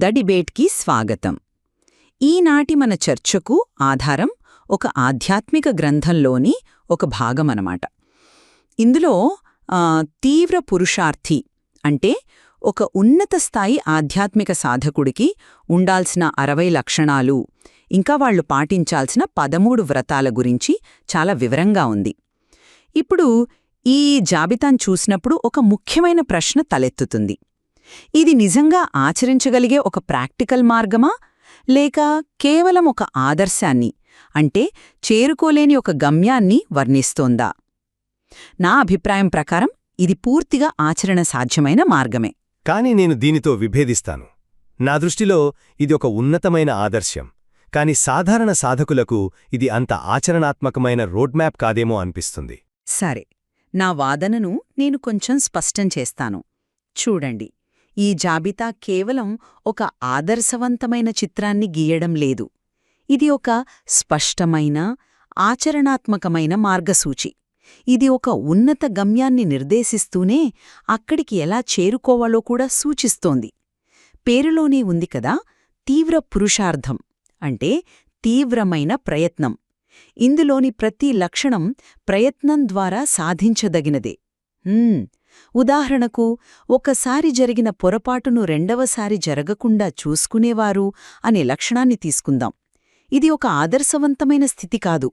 The డిబేట్కి స్వాగతం. ఈనాటి మన చర్చకు ఆధారం ఒక ఆధ్యాత్మిక గ్రంథంలోని ఒక భాగమనమాట. ఇందులో తీవ్ర పురుషార్థి అంటే ఒక ఉన్నత స్థాయి ఆధ్యాత్మిక సాధకుడికి ఉండాల్సిన అరవై లక్షణాలు ఇంకా వాళ్ళు పాటించాల్సిన పదమూడు వ్రతాల గురించి చాలా వివరంగా ఉంది. ఇప్పుడు ఈ జాబితాను చూసినప్పుడు ఒక ముఖ్యమైన ప్రశ్న తలెత్తుతుంది. ఇది నిజంగా ఆచరించగలిగే ఒక ప్రాక్టికల్ మార్గమా? లేక కేవలం ఒక ఆదర్శాన్ని అంటే చేరుకోలేని ఒక గమ్యాన్ని వర్ణిస్తోందా? నా అభిప్రాయం ప్రకారం ఇది పూర్తిగా ఆచరణ సాధ్యమైన మార్గమే. కాని నేను దీనితో విభేదిస్తాను. నా దృష్టిలో ఇది ఒక ఉన్నతమైన ఆదర్శం కాని సాధారణ సాధకులకు ఇది అంత ఆచరణాత్మకమైన రోడ్ మ్యాప్ కాదేమో అనిపిస్తుంది. సరే నా వాదనను నేను కొంచెం స్పష్టం చేస్తాను. చూడండి. ఈ జాబితా కేవలం ఒక ఆదర్శవంతమైన చిత్రాన్ని గీయడం లేదు. ఇది ఒక స్పష్టమైన ఆచరణాత్మకమైన మార్గసూచి. ఇది ఒక ఉన్నత గమ్యాన్ని నిర్దేశిస్తూనే అక్కడికి ఎలా చేరుకోవాలో కూడా సూచిస్తోంది. పేరులోనే ఉంది కదా తీవ్ర పురుషార్థం అంటే తీవ్రమైన ప్రయత్నం. ఇందులోని ప్రతి లక్షణం ప్రయత్నం ద్వారా సాధించదగినదే. ఉదాహరణకు ఒకసారి జరిగిన పొరపాటును రెండవసారి జరగకుండా చూసుకునేవారు అనే లక్షణాన్ని తీసుకుందాం. ఇది ఒక ఆదర్శవంతమైన స్థితి కాదు.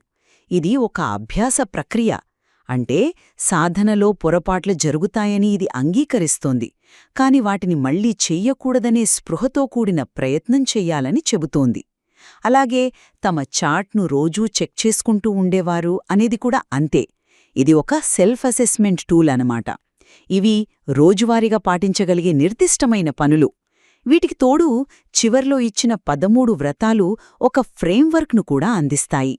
ఇది ఒక అభ్యాస ప్రక్రియ. అంటే సాధనలో పొరపాట్లు జరుగుతాయని ఇది అంగీకరిస్తోంది. కాని వాటిని మళ్ళీ చెయ్యకూడదనే స్పృహతో కూడిన ప్రయత్నం చెయ్యాలని చెబుతోంది. అలాగే తమ చాట్ను రోజూ చెక్ చేసుకుంటూ ఉండేవారు అనేది కూడా అంతే. ఇది ఒక సెల్ఫ్ అసెస్మెంట్ టూల్ అనమాట ఇవి రోజువారీగా పాటించగలిగే నిర్దిష్టమైన పనులు. వీటికి తోడు చివర్లో ఇచ్చిన పదమూడు వ్రతాలు ఒక ఫ్రేమ్వర్క్ను కూడా అందిస్తాయి.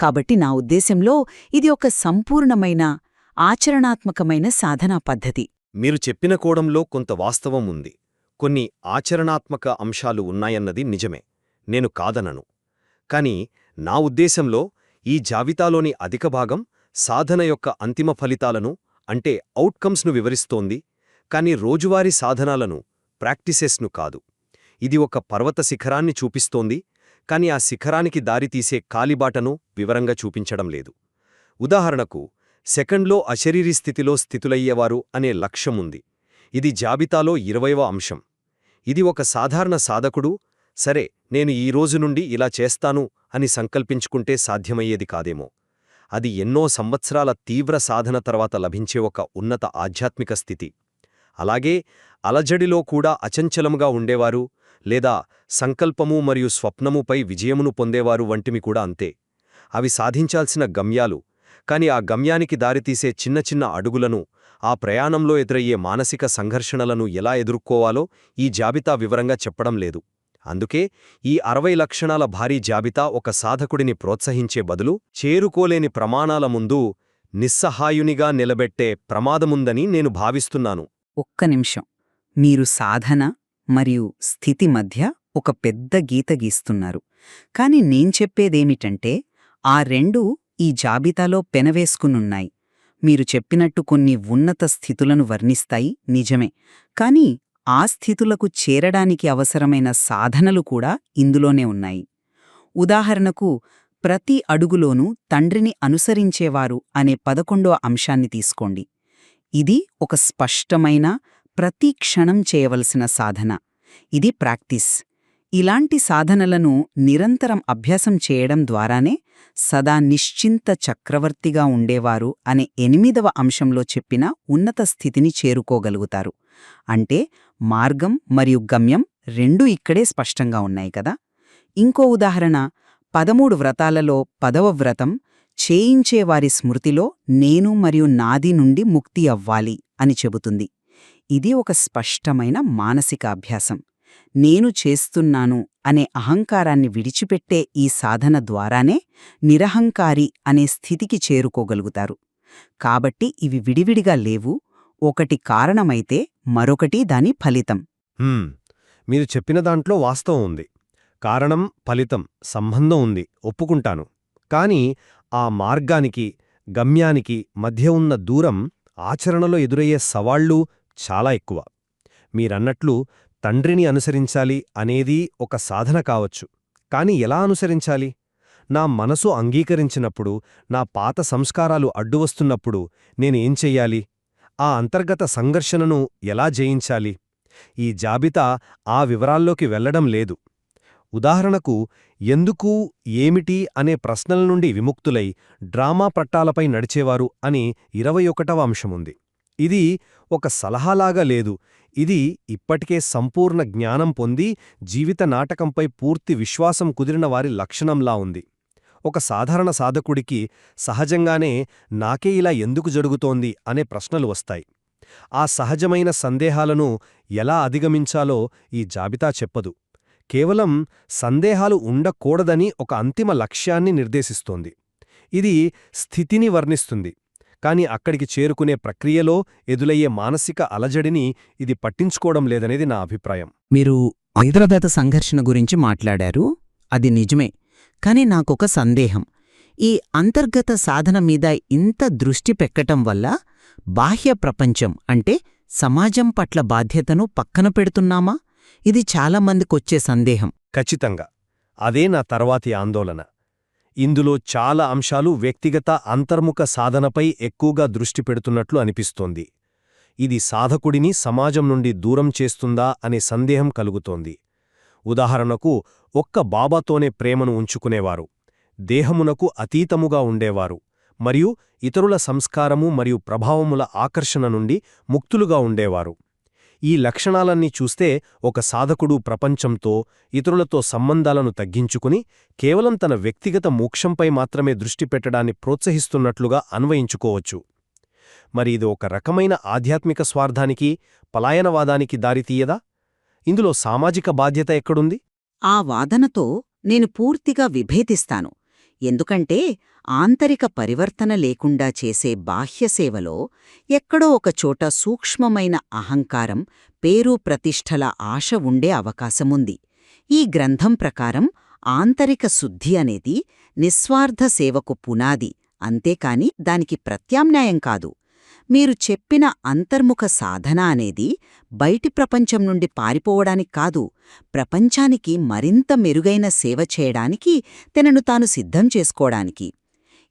కాబట్టి నా ఉద్దేశంలో ఇది ఒక సంపూర్ణమైన ఆచరణాత్మకమైన సాధనా పద్ధతి. మీరు చెప్పిన కోడంలో కొంత వాస్తవం ఉంది. కొన్ని ఆచరణాత్మక అంశాలు ఉన్నాయన్నది నిజమే. నేను కాదనను. కాని నా ఉద్దేశంలో ఈ జాబితాలోని అధిక భాగం సాధన యొక్క అంతిమ ఫలితాలను అంటే అవుట్కమ్స్ను వివరిస్తోంది కాని రోజువారీ సాధనాలను ప్రాక్టీసెస్ను కాదు. ఇది ఒక పర్వత శిఖరాన్ని చూపిస్తోంది కాని ఆ శిఖరానికి దారితీసే కాలిబాటను వివరంగా చూపించడం లేదు. ఉదాహరణకు సెకండ్లో అశరీరీ స్థితిలో స్థితులయ్యేవారు అనే లక్ష్యముంది ఇది జాబితాలో ఇరవైవ అంశం. ఇది ఒక సాధారణ సాధకుడు సరే నేను ఈ రోజు నుండి ఇలా చేస్తాను అని సంకల్పించుకుంటే సాధ్యమయ్యేది కాదేమో. అది ఎన్నో సంవత్సరాల తీవ్ర సాధన తర్వాత లభించే ఒక ఉన్నత ఆధ్యాత్మిక స్థితి. అలాగే అలజడిలో కూడా అచంచలంగా ఉండేవారు లేదా సంకల్పము మరియు స్వప్నముపై విజయమును పొందేవారు వంటివి కూడా అంతే. అవి సాధించాల్సిన గమ్యాలు కాని ఆ గమ్యానికి దారితీసే చిన్న చిన్న అడుగులను ఆ ప్రయాణంలో ఎదురయ్యే మానసిక సంఘర్షణలను ఎలా ఎదుర్కోవాలో ఈ జాబితా వివరంగా చెప్పడం లేదు. అందుకే ఈ అరవై లక్షణాల భారీ జాబితా ఒక సాధకుడిని ప్రోత్సహించే బదులు చేరుకోలేని ప్రమాణాల ముందు నిస్సహాయునిగా నిలబెట్టే ప్రమాదముందని నేను భావిస్తున్నాను. ఒక్క నిమిషం. మీరు సాధన మరియు స్థితి మధ్య ఒక పెద్ద గీత గీస్తున్నారు. కాని నేను చెప్పేదేమిటంటే ఆ రెండూ ఈ జాబితాలో పెనవేసుకునున్నాయి. మీరు చెప్పినట్టు కొన్ని ఉన్నత స్థితులను వర్ణిస్తాయి నిజమే. కాని ఆ స్థితులకు చేరడానికి అవసరమైన సాధనలు కూడా ఇందులోనే ఉన్నాయి. ఉదాహరణకు ప్రతి అడుగులోనూ తండ్రిని అనుసరించేవారు అనే పదకొండో అంశాన్ని తీసుకోండి. ఇది ఒక స్పష్టమైన ప్రతి క్షణం చేయవలసిన సాధన. ఇది ప్రాక్టీస్. ఇలాంటి సాధనలను నిరంతరం అభ్యాసం చేయడం ద్వారానే సదా నిశ్చింత చక్రవర్తిగా ఉండేవారు అనే ఎనిమిదవ అంశంలో చెప్పిన ఉన్నత స్థితిని చేరుకోగలుగుతారు. అంటే మార్గం మరియు గమ్యం రెండూ ఇక్కడే స్పష్టంగా ఉన్నాయి కదా? ఇంకో ఉదాహరణ పదమూడు వ్రతాలలో పదవ వ్రతం చేయించేవారి స్మృతిలో నేను మరియు నాది నుండి ముక్తి అవ్వాలి అని చెబుతుంది. ఇది ఒక స్పష్టమైన మానసిక అభ్యాసం. నేను చేస్తున్నాను అనే అహంకారాన్ని విడిచిపెట్టే ఈ సాధన ద్వారానే నిరహంకారి అనే స్థితికి చేరుకోగలుగుతారు. కాబట్టి ఇవి విడివిడిగా లేవు ఒకటి కారణమైతే మరొకటి దాని ఫలితం. హ్మ్, మీరు చెప్పిన దాంట్లో వాస్తవం ఉంది. కారణం ఫలితం సంబంధం ఉంది. ఒప్పుకుంటాను. కాని ఆ మార్గానికి గమ్యానికి మధ్య ఉన్న దూరం ఆచరణలో ఎదురయ్యే సవాళ్ళు చాలా ఎక్కువ. మీరన్నట్లు తండ్రిని అనుసరించాలి అనేది ఒక సాధన కావచ్చు. కాని ఎలా అనుసరించాలి? నా మనసు అంగీకరించినప్పుడు నా పాత సంస్కారాలు అడ్డువస్తున్నప్పుడు నేనేం చెయ్యాలి? ఆ అంతర్గత సంఘర్షణను ఎలా జయించాలి? ఈ జాబితా ఆ వివరాల్లోకి వెళ్ళడం లేదు. ఉదాహరణకు ఎందుకు ఏమిటి అనే ప్రశ్నల నుండి విముక్తులై డ్రామా పట్టాలపై నడిచేవారు అని ఇరవై ఒకటవ అంశముంది. ఇది ఒక సలహాలాగా లేదు. ఇది ఇప్పటికే సంపూర్ణ జ్ఞానం పొంది జీవిత నాటకంపై పూర్తి విశ్వాసం కుదిరిన వారి లక్షణంలా ఉంది. ఒక సాధారణ సాధకుడికి సహజంగానే నాకే ఇలా ఎందుకు జరుగుతోంది అనే ప్రశ్నలు వస్తాయి. ఆ సహజమైన సందేహాలను ఎలా అధిగమించాలో ఈ జాబితా చెప్పదు. కేవలం సందేహాలు ఉండకూడదని ఒక అంతిమ లక్ష్యాన్ని నిర్దేశిస్తోంది. ఇది స్థితిని వర్ణిస్తుంది. కాని అక్కడికి చేరుకునే ప్రక్రియలో ఎదులయ్యే మానసిక అలజడిని ఇది పట్టించుకోవడం లేదనేది నా అభిప్రాయం. మీరు ఐదరదత సంఘర్షణ గురించి మాట్లాడారు. అది నిజమే. కాని నాకొక సందేహం. ఈ అంతర్గత సాధన మీద ఇంత దృష్టి పెట్టటం వల్ల బాహ్య ప్రపంచం అంటే సమాజం పట్ల బాధ్యతను పక్కన పెడుతున్నామా? ఇది చాలామందికొచ్చే సందేహం. ఖచ్చితంగా. అదే నా తర్వాతి ఆందోళన. ఇందులో చాలా అంశాలు వ్యక్తిగత అంతర్ముఖ సాధనపై ఎక్కువగా దృష్టి పెడుతున్నట్లు అనిపిస్తోంది. ఇది సాధకుడిని సమాజం నుండి దూరం చేస్తుందా అనే సందేహం కలుగుతోంది. ఉదాహరణకు ఒక్క బాబాతోనే ప్రేమను ఉంచుకునేవారు. దేహమునకు అతీతముగా ఉండేవారు. మరియు ఇతరుల సంస్కారము మరియు ప్రభావముల ఆకర్షణ నుండి ముక్తులుగా ఉండేవారు. ఈ లక్షణాలన్నీ చూస్తే ఒక సాధకుడు ప్రపంచంతో ఇతరులతో సంబంధాలను తగ్గించుకుని కేవలం తన వ్యక్తిగత మోక్షంపై మాత్రమే దృష్టి పెట్టడాన్ని ప్రోత్సహిస్తున్నట్లుగా అన్వయించుకోవచ్చు. మరి ఇది ఒక రకమైన ఆధ్యాత్మిక స్వార్థానికి పలాయనవాదానికి దారితీయదా? ఇందులో సామాజిక బాధ్యత ఎక్కడుంది? ఆ వాదనతో నేను పూర్తిగా విభేదిస్తాను. ఎందుకంటే ఆంతరిక పరివర్తన లేకుండా చేసే బాహ్య సేవలో ఎక్కడో ఒకచోట సూక్ష్మమైన అహంకారం పేరు ప్రతిష్టల ఆశ ఉండే అవకాశముంది. ఈ గ్రంథం ప్రకారం ఆంతరిక శుద్ధి అనేది నిస్వార్థ సేవకు పునాది అంతేకాని దానికి ప్రత్యామ్నాయం కాదు. మీరు చెప్పిన అంతర్ముఖ సాధన అనేది బయటి ప్రపంచం నుండి పారిపోవడానికి కాదు ప్రపంచానికి మరింత మెరుగైన సేవ చేయడానికి తనను తాను సిద్ధం చేసుకోవడానికి.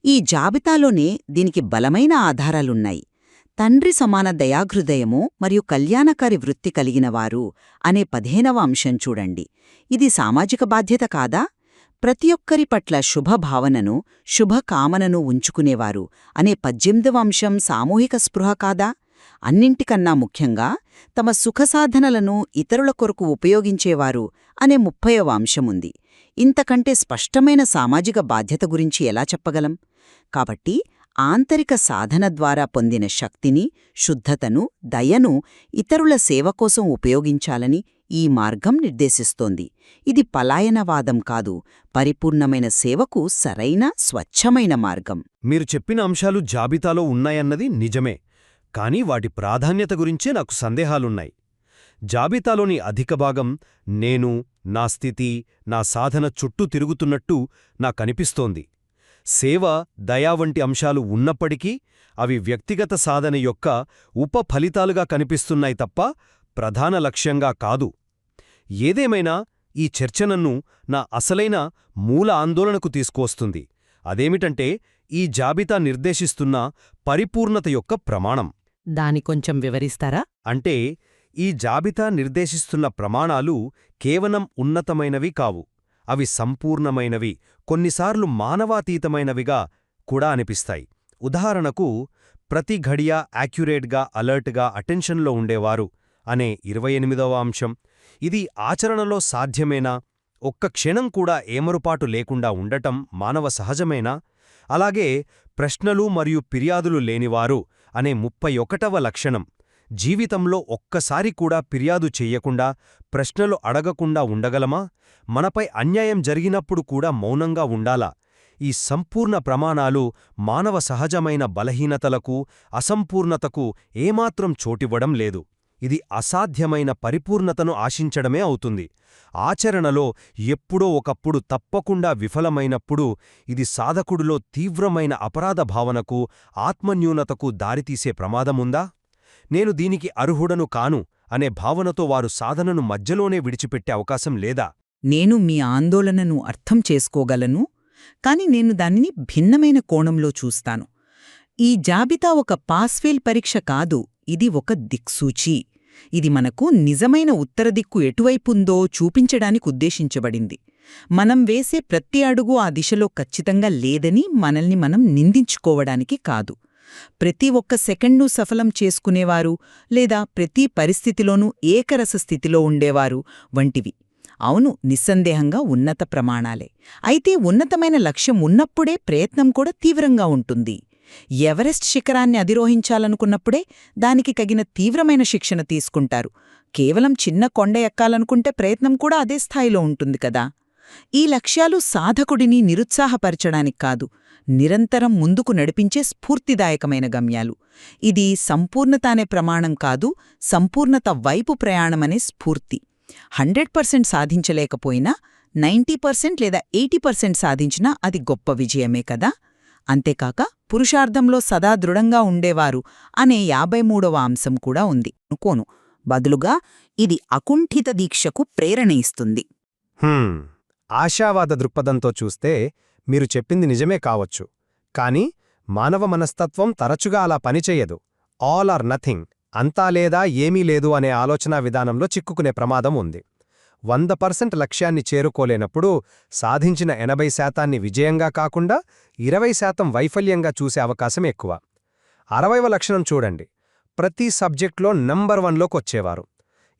ఈ జాబితాలోనే దీనికి బలమైన ఆధారాలున్నాయి. తండ్రి సమాన దయాహృదయము మరియు కళ్యాణకారి వృత్తి కలిగినవారు అనే పదిహేనవ అంశం చూడండి. ఇది సామాజిక బాధ్యత కాదా? ప్రతి ఒక్కరి పట్ల శుభభావనను శుభకామనను ఉంచుకునేవారు అనే పద్దెనిమిదవ అంశం సామూహిక స్పృహ కాదా? అన్నింటికన్నా ముఖ్యంగా తమ సుఖసాధనలను ఇతరుల కొరకు ఉపయోగించేవారు అనే ముప్పయవ అంశముంది. ఇంతకంటే స్పష్టమైన సామాజిక బాధ్యత గురించి ఎలా చెప్పగలం? కాబట్టి ఆంతరిక సాధన ద్వారా పొందిన శక్తిని శుద్ధతను దయను ఇతరుల సేవ కోసం ఉపయోగించాలని ఈ మార్గం నిర్దేశిస్తోంది. ఇది పలాయనవాదం కాదు పరిపూర్ణమైన సేవకు సరైన స్వచ్ఛమైన మార్గం. మీరు చెప్పిన అంశాలు జాబితాలో ఉన్నాయన్నది నిజమే కానీ వాటి ప్రాధాన్యత గురించే నాకు సందేహాలున్నాయి. జాబితాలోని అధిక భాగం నేను నా స్థితి నా సాధన చుట్టూ తిరుగుతున్నట్టు నాకనిపిస్తోంది సేవ దయా వంటి అంశాలు ఉన్నప్పటికీ అవి వ్యక్తిగత సాధన యొక్క ఉప ఫలితాలుగా కనిపిస్తున్నాయి తప్ప ప్రధాన లక్ష్యంగా కాదు. ఏదేమైనా ఈ చర్చ నన్ను నా అసలైన మూల ఆందోళనకు తీసుకువస్తుంది. అదేమిటంటే ఈ జాబితా నిర్దేశిస్తున్న పరిపూర్ణత యొక్క ప్రమాణం. దాని కొంచెం వివరిస్తారా? అంటే ఈ జాబితా నిర్దేశిస్తున్న ప్రమాణాలు కేవలం ఉన్నతమైనవి కావు. అవి సంపూర్ణమైనవి కొన్నిసార్లు మానవాతీతమైనవిగా కూడా అనిపిస్తాయి. ఉదాహరణకు ప్రతి ఘడియా యాక్యురేట్గా అలర్ట్గా అటెన్షన్లో ఉండేవారు అనే ఇరవై ఎనిమిదవ అంశం. ఇది ఆచరణలో సాధ్యమేనా? ఒక్క క్షణం కూడా ఏమరుపాటు లేకుండా ఉండటం మానవ సహజమేనా? అలాగే ప్రశ్నలు మరియు ఫిర్యాదులు లేనివారు అనే ముప్పై ఒకటవ లక్షణం. జీవితంలో ఒక్కసారి కూడా ఫిర్యాదు చెయ్యకుండా ప్రశ్నలు అడగకుండా ఉండగలమా? మనపై అన్యాయం జరిగినప్పుడు కూడా మౌనంగా ఉండాలా? ఈ సంపూర్ణ ప్రమాణాలు మానవ సహజమైన బలహీనతలకు అసంపూర్ణతకు ఏమాత్రం చోటివ్వడం లేదు. ఇది అసాధ్యమైన పరిపూర్ణతను ఆశించడమే అవుతుంది. ఆచరణలో ఎప్పుడో ఒకప్పుడు తప్పకుండా విఫలమైనప్పుడు ఇది సాధకుడిలో తీవ్రమైన అపరాధ భావనకు ఆత్మన్యూనతకు దారితీసే ప్రమాదముందా? నేను దీనికి అర్హుడను కాను అనే భావనతో వారు సాధనను మధ్యలోనే విడిచిపెట్టే అవకాశం లేదా? నేను మీ ఆందోళనను అర్థం చేసుకోగలను కాని నేను దానిని భిన్నమైన కోణంలో చూస్తాను. ఈ జాబితా ఒక పాస్ఫెయిల్ పరీక్ష కాదు. ఇది ఒక దిక్సూచి. ఇది మనకు నిజమైన ఉత్తర దిక్కు ఎటువైపుందో చూపించడానికి ఉద్దేశించబడింది. మనం వేసే ప్రతి అడుగు ఆ దిశలో ఖచ్చితంగా లేదని మనల్ని మనం నిందించుకోవడానికి కాదు. ప్రతి ఒక్క సెకండ్ను సఫలం చేసుకునేవారు లేదా ప్రతి పరిస్థితిలోనూ ఏకరస స్థితిలో ఉండేవారు వంటివి. అవును నిస్సందేహంగా ఉన్నత ప్రమాణాలే. అయితే ఉన్నతమైన లక్ష్యం ఉన్నప్పుడే ప్రయత్నం కూడా తీవ్రంగా ఉంటుంది. ఎవరెస్ట్ శిఖరాన్ని అధిరోహించాలనుకున్నప్పుడే దానికి కగిన తీవ్రమైన శిక్షణ తీసుకుంటారు. కేవలం చిన్న కొండ ఎక్కాలనుకుంటే ప్రయత్నం కూడా అదే స్థాయిలో ఉంటుంది కదా. ఈ లక్ష్యాలు సాధకుడిని నిరుత్సాహపరచడానికి కాదు నిరంతరం ముందుకు నడిపించే స్ఫూర్తిదాయకమైన గమ్యాలు. ఇది సంపూర్ణత అనే ప్రమాణం కాదు సంపూర్ణత వైపు ప్రయాణమనే స్ఫూర్తి. హండ్రెడ్ పర్సెంట్ సాధించలేకపోయినా నైంటీ పర్సెంట్ లేదా ఎయిటీ పర్సెంట్ సాధించినా అది గొప్ప విజయమే కదా. అంతేకాక పురుషార్థంలో సదా దృఢంగా ఉండేవారు అనే యాభై మూడవ అంశం కూడా ఉంది. అనుకోను. బదులుగా ఇది అకుంఠిత దీక్షకు ప్రేరణ ఇస్తుంది. హ్మ్. ఆశావాద దృక్పథంతో చూస్తే మీరు చెప్పింది నిజమే కావచ్చు. కాని మానవ మనస్తత్వం తరచుగా అలా పనిచెయ్యదు ఆల్ ఆర్ నథింగ్ అంతా లేదా ఏమీ లేదు అనే ఆలోచనా విధానంలో చిక్కుకునే ప్రమాదం ఉంది. వంద పర్సెంట్ లక్ష్యాన్ని చేరుకోలేనప్పుడు సాధించిన ఎనభై శాతాన్ని విజయంగా కాకుండా ఇరవై శాతం వైఫల్యంగా చూసే అవకాశం ఎక్కువ. అరవైవ లక్షణం చూడండి. ప్రతి సబ్జెక్ట్లో నంబర్ వన్లోకొచ్చేవారు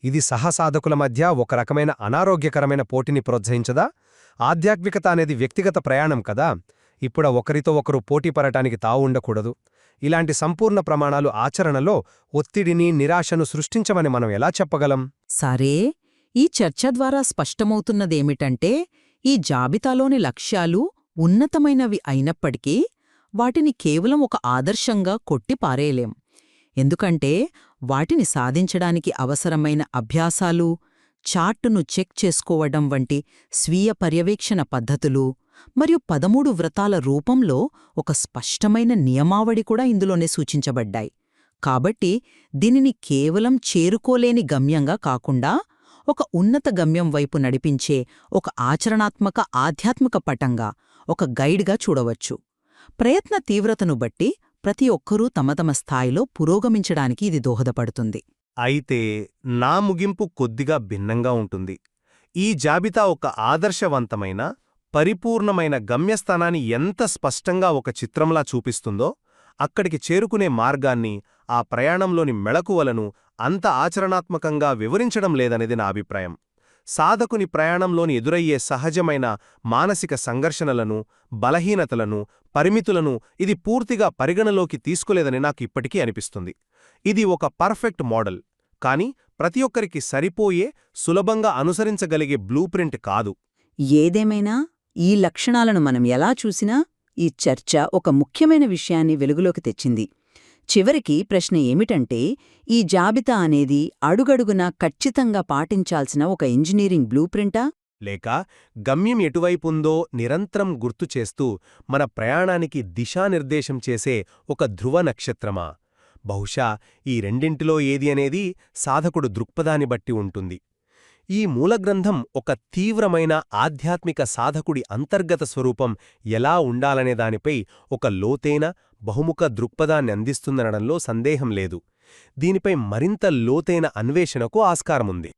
ఇది సహసాధకుల మధ్య ఒక రకమైన అనారోగ్యకరమైన పోటీని ప్రోత్సహించదా? ఆధ్యాత్మికత అనేది వ్యక్తిగత ప్రయాణం కదా. ఇప్పుడు ఒకరితో ఒకరు పోటీ పడటానికి తావు ఉండకూడదు. ఇలాంటి సంపూర్ణ ప్రమాణాలు ఆచరణలో ఒత్తిడిని నిరాశను సృష్టించమని మనం ఎలా చెప్పగలం? సరే. ఈ చర్చ ద్వారా స్పష్టమవుతున్నదేమిటంటే ఈ జాబితాలోని లక్ష్యాలు ఉన్నతమైనవి అయినప్పటికీ వాటిని కేవలం ఒక ఆదర్శంగా కొట్టిపారేయలేం. ఎందుకంటే వాటిని సాధించడానికి అవసరమైన అభ్యాసాలు చార్టును చెక్ చేసుకోవడం వంటి స్వీయ పర్యవేక్షణ పద్ధతులు మరియు పదమూడు వ్రతాల రూపంలో ఒక స్పష్టమైన నియమావళి కూడా ఇందులోనే సూచించబడ్డాయి. కాబట్టి దీనిని కేవలం చేరుకోలేని గమ్యంగా కాకుండా ఒక ఉన్నత గమ్యం వైపు నడిపించే ఒక ఆచరణాత్మక ఆధ్యాత్మిక పటంగా ఒక గైడ్గా చూడవచ్చు. ప్రయత్న తీవ్రతను బట్టి ప్రతి ఒక్కరూ తమ తమ స్థాయిలో పురోగమించడానికి ఇది దోహదపడుతుంది. అయితే నా ముగింపు కొద్దిగా భిన్నంగా ఉంటుంది. ఈ జాబితా ఒక ఆదర్శవంతమైన పరిపూర్ణమైన గమ్యస్థానాన్ని ఎంత స్పష్టంగా ఒక చిత్రంలా చూపిస్తుందో అక్కడికి చేరుకునే మార్గాన్ని ఆ ప్రయాణంలోని మెళకువలను అంత ఆచరణాత్మకంగా వివరించడం లేదనేది నా అభిప్రాయం. సాధకుని ప్రయాణంలోని ఎదురయ్యే సహజమైన మానసిక సంఘర్షణలను బలహీనతలను పరిమితులను ఇది పూర్తిగా పరిగణలోకి తీసుకోలేదని నాకు ఇప్పటికీ అనిపిస్తుంది. ఇది ఒక పర్ఫెక్ట్ మోడల్. కాని ప్రతి ఒక్కరికి సరిపోయే సులభంగా అనుసరించగలిగే బ్లూప్రింట్ కాదు. ఏదేమైనా ఈ లక్షణాలను మనం ఎలా చూసినా ఈ చర్చ ఒక ముఖ్యమైన విషయాన్ని వెలుగులోకి తెచ్చింది. చివరికి ప్రశ్న ఏమిటంటే ఈ జాబితా అనేది అడుగడుగునా ఖచ్చితంగా పాటించాల్సిన ఒక ఇంజనీరింగ్ బ్లూ ప్రింటా? లేక గమ్యం ఎటువైపుందో నిరంతరం గుర్తుచేస్తూ మన ప్రయాణానికి దిశానిర్దేశం చేసే ఒక ధ్రువ నక్షత్రమా? బహుశా ఈ రెండింటిలో ఏది అనేది సాధకుడు దృక్పథాన్ని బట్టి ఉంటుంది. ఈ మూలగ్రంథం ఒక తీవ్రమైన ఆధ్యాత్మిక సాధకుడి అంతర్గత స్వరూపం ఎలా ఉండాలనే దానిపై ఒక లోతైన బహుముఖ దృక్పథాన్ని అందిస్తుందనడంలో సందేహం లేదు. దీనిపై మరింత లోతైన అన్వేషణకు ఆస్కారముంది.